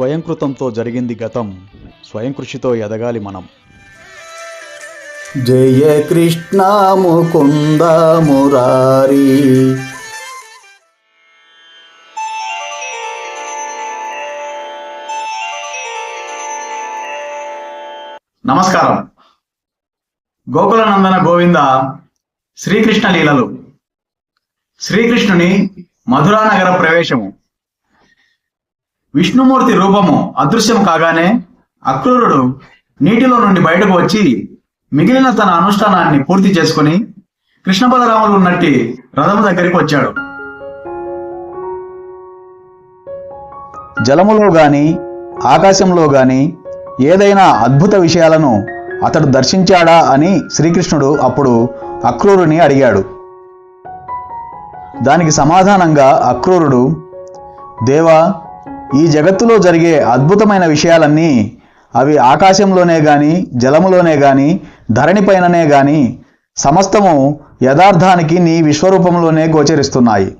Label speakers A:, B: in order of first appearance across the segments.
A: స్వయంకృతంతో జరిగింది గతం. స్వయం కృషితో ఎదగాలి మనం.
B: జయ కృష్ణ ముకుంద మురారి.
C: నమస్కారం. గోకులనందన గోవింద శ్రీకృష్ణ లీలలు. శ్రీకృష్ణుని మధురానగర ప్రవేశము. విష్ణుమూర్తి రూపము అదృశ్యం కాగానే అక్రూరుడు నీటిలో నుండి బయటకు వచ్చి మిగిలిన తన అనుష్ఠానాన్ని పూర్తి చేసుకుని కృష్ణ బలరాములు ఉన్నట్టి రథము దగ్గరికి వచ్చాడు.
A: జలములో గాని ఆకాశంలో గాని ఏదైనా అద్భుత విషయాలను అతడు దర్శించాడా అని శ్రీకృష్ణుడు అప్పుడు అక్రూరుని అడిగాడు. దానికి సమాధానంగా అక్రూరుడు దేవా ఈ జగత్తులో జరిగే అద్భుతమైన విషయాలన్నీ అవి ఆకాశంలోనే గాని జలములోనే గాని ధరణిపైననే గాని సమస్తము యథార్థానికి నీ విశ్వరూపంలోనే గోచరిస్తున్నాయి.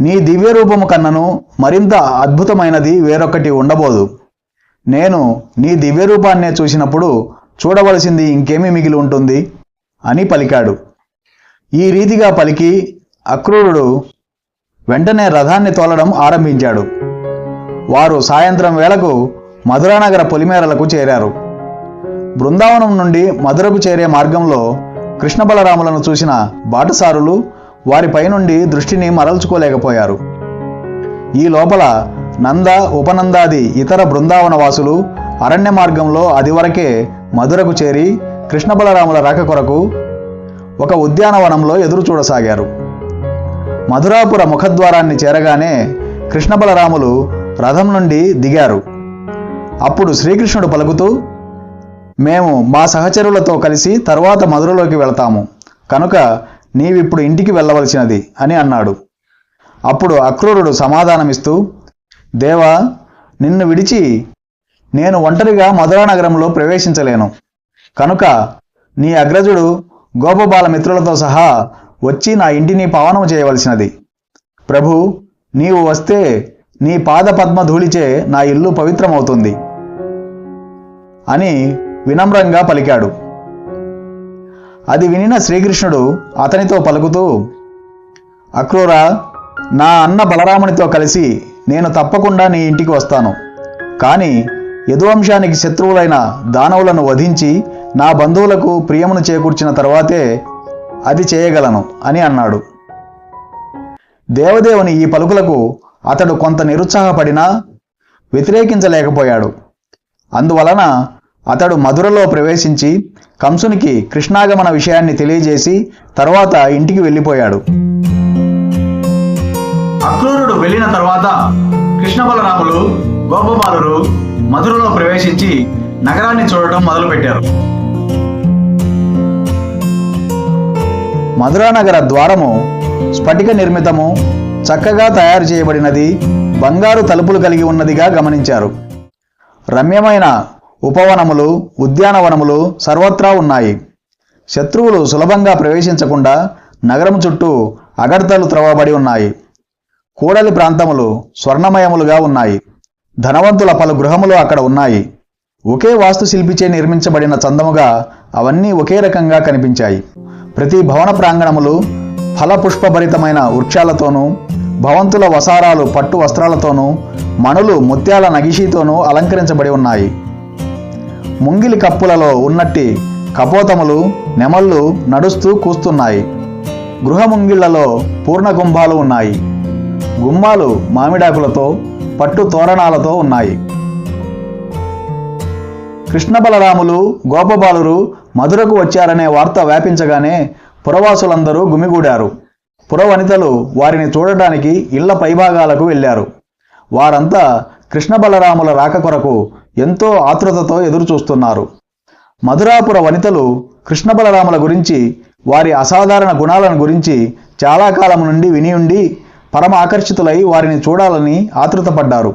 A: నీ దివ్య రూపము కన్నను మరింత అద్భుతమైనది వేరొకటి ఉండబోదు. నేను నీ దివ్య రూపాన్నే చూసినప్పుడు చూడవలసింది ఇంకేమీ మిగిలి ఉంటుంది? అని పలికాడు. ఈ రీతిగా పలికి అక్రూరుడు వెంటనే రథాన్ని తోలడం ఆరంభించాడు. వారు సాయంత్రం వేళకు మధురానగర పొలిమేరలకు చేరారు. బృందావనం నుండి మధురకు చేరే మార్గంలో కృష్ణబలరాములను చూసిన బాటసారులు వారిపై నుండి దృష్టిని మరల్చుకోలేకపోయారు. ఈ లోపల నంద ఉపనందాది ఇతర బృందావన వాసులు అరణ్య మార్గంలో అదివరకే మధురకు చేరి కృష్ణబలరాముల రాక కొరకు ఒక ఉద్యానవనంలో ఎదురు చూడసాగారు. మధురాపుర ముఖద్వారాన్ని చేరగానే కృష్ణబలరాములు రథం నుండి దిగారు. అప్పుడు శ్రీకృష్ణుడు పలుకుతూ మేము మా సహచరులతో కలిసి తరువాత మధురలోకి వెళతాము. కనుక నీవిప్పుడు ఇంటికి వెళ్ళవలసినది అని అన్నాడు. అప్పుడు అక్రూరుడు సమాధానమిస్తూ దేవా నిన్ను విడిచి నేను ఒంటరిగా మధురా నగరంలో ప్రవేశించలేను. కనుక నీ అగ్రజుడు గోపబాల మిత్రులతో సహా వచ్చి నా ఇంటిని పావనం చేయవలసినది. ప్రభు నీవు వస్తే నీ పాద ధూళిచే నా ఇల్లు పవిత్రమవుతుంది అని వినమ్రంగా పలికాడు. అది వినిన శ్రీకృష్ణుడు అతనితో పలుకుతూ అక్రూర నా అన్న బలరామునితో కలిసి నేను తప్పకుండా నీ ఇంటికి వస్తాను. కానీ యదువంశానికి శత్రువులైన దానవులను వధించి నా బంధువులకు ప్రియమును చేకూర్చిన తర్వాతే అది చేయగలను అని అన్నాడు. దేవదేవుని ఈ పలుకులకు అతడు కొంత నిరుత్సాహపడినా వ్యతిరేకించలేకపోయాడు. అందువలన అతడు మధురలో ప్రవేశించి కంసునికి కృష్ణాగమన విషయాన్ని తెలియజేసి తరువాత ఇంటికి వెళ్ళిపోయాడు.
C: అక్రూరుడు వెళ్ళిన తర్వాత కృష్ణ బలరాములు గోపబాలురు మధురలో ప్రవేశించి నగరాన్ని చూడటం మొదలుపెట్టారు.
A: మధురానగర ద్వారము స్ఫటిక నిర్మితము చక్కగా తయారు చేయబడినది బంగారు తలుపులు కలిగి ఉన్నదిగా గమనించారు. రమ్యమైన ఉపవనములు ఉద్యానవనములు సర్వత్రా ఉన్నాయి. శత్రువులు సులభంగా ప్రవేశించకుండా నగరం చుట్టూ అగడతలు త్రవబడి ఉన్నాయి. కూడలి ప్రాంతములు స్వర్ణమయములుగా ఉన్నాయి. ధనవంతుల పలు గృహములు అక్కడ ఉన్నాయి. ఒకే వాస్తుశిల్పిచే నిర్మించబడిన చందముగా అవన్నీ ఒకే రకంగా కనిపించాయి. ప్రతి భవన ప్రాంగణములు ఫలపుష్పభరితమైన వృక్షాలతోనూ భవంతుల వసారాలు పట్టు వస్త్రాలతోనూ మణులు ముత్యాల నగిషీతోనూ అలంకరించబడి ఉన్నాయి. ముంగిలి కప్పులలో ఉన్నట్టి కపోతములు నెమళ్ళు నడుస్తూ కూస్తున్నాయి. గృహముంగిళ్ళలో పూర్ణ ఉన్నాయి. గుమ్మాలు మామిడాకులతో పట్టు తోరణాలతో ఉన్నాయి. కృష్ణ బలరాములు గోపబాలురు మధురకు వచ్చారనే వార్త వ్యాపించగానే పురవాసులందరూ గుమిగూడారు. పురవనితలు వారిని చూడటానికి ఇళ్ళ పైభాగాలకు వెళ్ళారు. వారంతా కృష్ణ బలరాముల రాక కొరకు ఎంతో ఆతృతతో ఎదురుచూస్తున్నారు. మధురాపుర వనితలు కృష్ణ బలరాముల గురించి వారి అసాధారణ గుణాలను గురించి చాలా కాలం నుండి విని ఉండి పరమ ఆకర్షితులై వారిని చూడాలని ఆతృతపడ్డారు.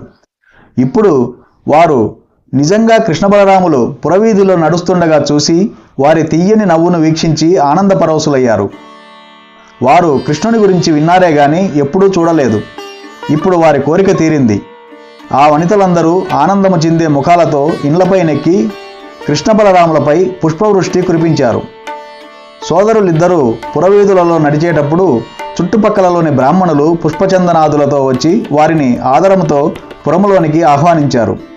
A: ఇప్పుడు వారు నిజంగా కృష్ణ బలరాములు పురవీధిలో నడుస్తుండగా చూసి వారి తీయని నవ్వును వీక్షించి ఆనందపరవశులయ్యారు వారు కృష్ణుని గురించి విన్నారే గాని ఎప్పుడూ చూడలేదు. ఇప్పుడు వారి కోరిక తీరింది. ఆ వనితలందరూ ఆనందము చెందే ముఖాలతో ఇండ్లపై నెక్కి కృష్ణ బలరాములపై పుష్పవృష్టి కురిపించారు. సోదరులిద్దరూ పురవీధులలో నడిచేటప్పుడు చుట్టుపక్కలలోని బ్రాహ్మణులు పుష్పచందనాదులతో వచ్చి వారిని ఆదరముతో పురములోనికి ఆహ్వానించారు.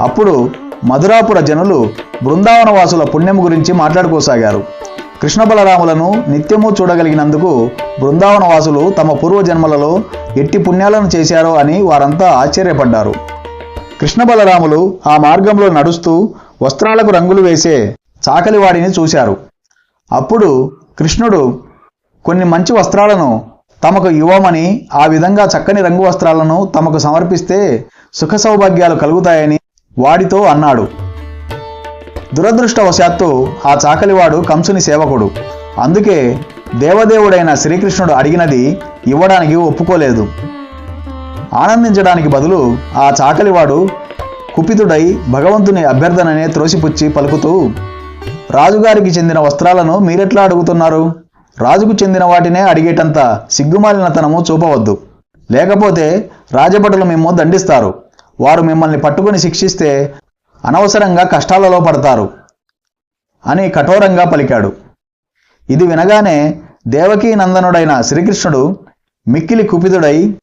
A: అప్పుడు మధురాపుర జనులు బృందావన వాసుల పుణ్యం గురించి మాట్లాడుకోసాగారు. కృష్ణ బలరాములను నిత్యము చూడగలిగినందుకు బృందావన వాసులు తమ పూర్వజన్మలలో ఎట్టి పుణ్యాలను చేశారో అని వారంతా ఆశ్చర్యపడ్డారు. కృష్ణ బలరాములు ఆ మార్గంలో నడుస్తూ వస్త్రాలకు రంగులు వేసే చాకలివాడిని చూశారు. అప్పుడు కృష్ణుడు కొన్ని మంచి వస్త్రాలను తమకు ఇవ్వమని ఆ విధంగా చక్కని రంగు వస్త్రాలను తమకు సమర్పిస్తే సుఖ సౌభాగ్యాలు కలుగుతాయని వాడితో అన్నాడు. దురదృష్టవశాత్తు ఆ చాకలివాడు కంసుని సేవకుడు. అందుకే దేవదేవుడైన శ్రీకృష్ణుడు అడిగినది ఇవ్వడానికి ఒప్పుకోలేదు. ఆనందించడానికి బదులు ఆ చాకలివాడు కుపితుడై భగవంతుని అభ్యర్థననే త్రోసిపుచ్చి పలుకుతూ రాజుగారికి చెందిన వస్త్రాలను మీరెట్లా అడుగుతున్నారు? రాజుకు చెందిన వాటినే అడిగేటంత సిగ్గుమాలినతనము చూపవద్దు. లేకపోతే రాజభటులు మేము దండిస్తారు. వారు మిమ్మల్ని పట్టుకుని శిక్షిస్తే అనవసరంగా కష్టాలలో పడతారు అని కఠోరంగా పలికాడు. ఇది వినగానే దేవకీ నందనుడైన శ్రీకృష్ణుడు మిక్కిలి కుపితుడై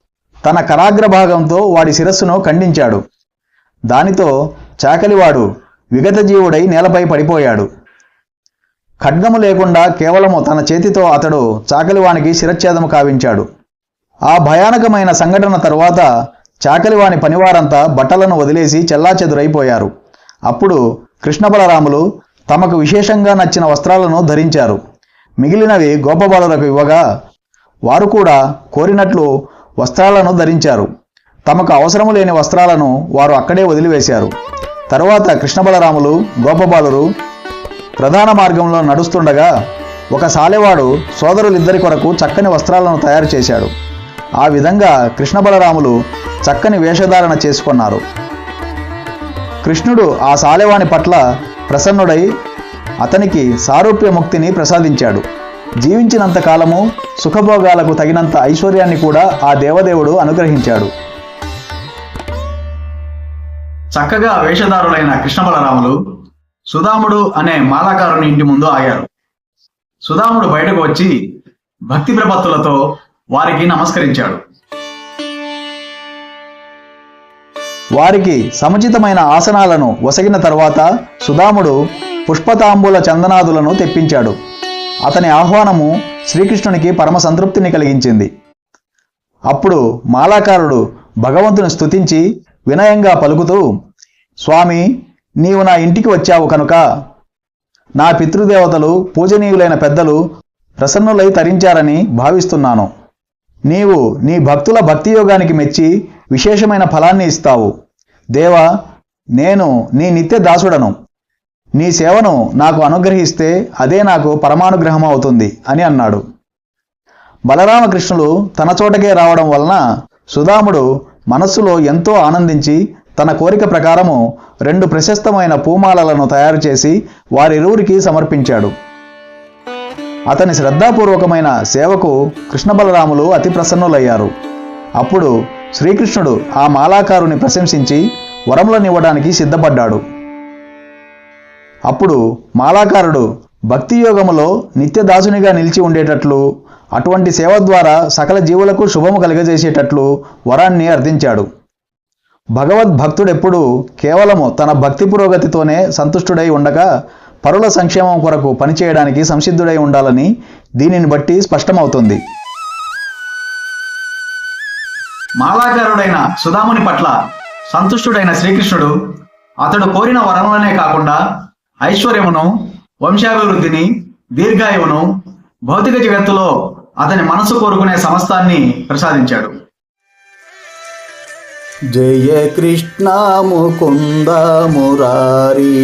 A: తన కరాగ్ర భాగంతో వాడి శిరస్సును ఖండించాడు. దానితో చాకలివాడు విగతజీవుడై నేలపై పడిపోయాడు. ఖడ్గము లేకుండా కేవలము తన చేతితో అతడు చాకలివానికి శిరచ్ఛేదము కావించాడు. ఆ భయానకమైన సంఘటన తరువాత చాకలివాని పనివారంతా బట్టలను వదిలేసి చెల్లాచెదురైపోయారు. అప్పుడు కృష్ణ బలరాములు తమకు విశేషంగా నచ్చిన వస్త్రాలను ధరించారు. మిగిలినవి గోపబాలులకు ఇవ్వగా వారు కూడా కోరినట్లు వస్త్రాలను ధరించారు. తమకు అవసరము లేని వస్త్రాలను వారు అక్కడే వదిలివేశారు. తరువాత కృష్ణ బలరాములు గోపబాలురు ప్రధాన మార్గంలో నడుస్తుండగా ఒక సాలెవాడు సోదరులిద్దరి కొరకు చక్కని వస్త్రాలను తయారు చేశాడు. ఆ విధంగా కృష్ణ బలరాములు చక్కని వేషధారణ చేసుకున్నారు. కృష్ణుడు ఆ సాలెవాణి పట్ల ప్రసన్నుడై అతనికి సారూప్య ముక్తిని ప్రసాదించాడు. జీవించినంత కాలము సుఖభోగాలకు తగినంత ఐశ్వర్యాన్ని కూడా ఆ దేవదేవుడు అనుగ్రహించాడు.
C: చక్కగా వేషధారులైన కృష్ణ బలరాములు సుధాముడు అనే మాలాకారుని ఇంటి ముందు ఆగారు. సుధాముడు బయటకు వచ్చి భక్తి ప్రపత్తులతో వారికి నమస్కరించాడు.
A: వారికి సముచితమైన ఆసనాలను వసగిన తర్వాత సుధాముడు పుష్పతాంబూల చందనాదులను తెప్పించాడు. అతని ఆహ్వానము శ్రీకృష్ణునికి పరమ సంతృప్తిని కలిగించింది. అప్పుడు మాలాకారుడు భగవంతుని స్తుతించి వినయంగా పలుకుతూ స్వామి నీవు నా ఇంటికి వచ్చావు కనుక. నా పితృదేవతలు పూజనీయులైన పెద్దలు ప్రసన్నులై తరించారని భావిస్తున్నాను. నీవు నీ భక్తుల భక్తి యోగానికి మెచ్చి విశేషమైన ఫలాన్ని ఇస్తావు. దేవా నేను నీ నిత్య దాసుడను. నీ సేవను నాకు అనుగ్రహిస్తే అదే నాకు పరమానుగ్రహం అవుతుంది అని అన్నాడు. బలరామకృష్ణులు తన చోటకే రావడం వలన సుధాముడు మనస్సులో ఎంతో ఆనందించి తన కోరిక ప్రకారము రెండు ప్రశస్తమైన పూమాలలను తయారు చేసి వారిరువురికి సమర్పించాడు. అతని శ్రద్ధాపూర్వకమైన సేవకు కృష్ణ బలరాములు అతి ప్రసన్నులయ్యారు. అప్పుడు శ్రీకృష్ణుడు ఆ మాలాకారుని ప్రశంసించి వరములనివ్వడానికి సిద్ధపడ్డాడు. అప్పుడు మాలాకారుడు భక్తి యోగములో నిత్యదాసునిగా నిలిచి ఉండేటట్లు అటువంటి సేవ ద్వారా సకల జీవులకు శుభము కలుగజేసేటట్లు వరాన్ని అర్థించాడు భగవద్భక్తుడెప్పుడు కేవలము తన భక్తి పురోగతితోనే సంతుష్టుడై ఉండగా పరుల సంక్షేమం కొరకు పనిచేయడానికి సంసిద్ధుడై ఉండాలని దీనిని బట్టి స్పష్టమవుతుంది.
C: మాలాకారుడైన సుధాముని పట్ల సంతుష్టుడైన శ్రీకృష్ణుడు అతడు కోరిన వరములనే కాకుండా ఐశ్వర్యమును వంశాభివృద్ధిని దీర్ఘాయువును భౌతిక జగత్తులో అతని మనసు కోరుకునే సమస్తాన్ని ప్రసాదించాడు.
B: జయ కృష్ణ ముకుంద మురారి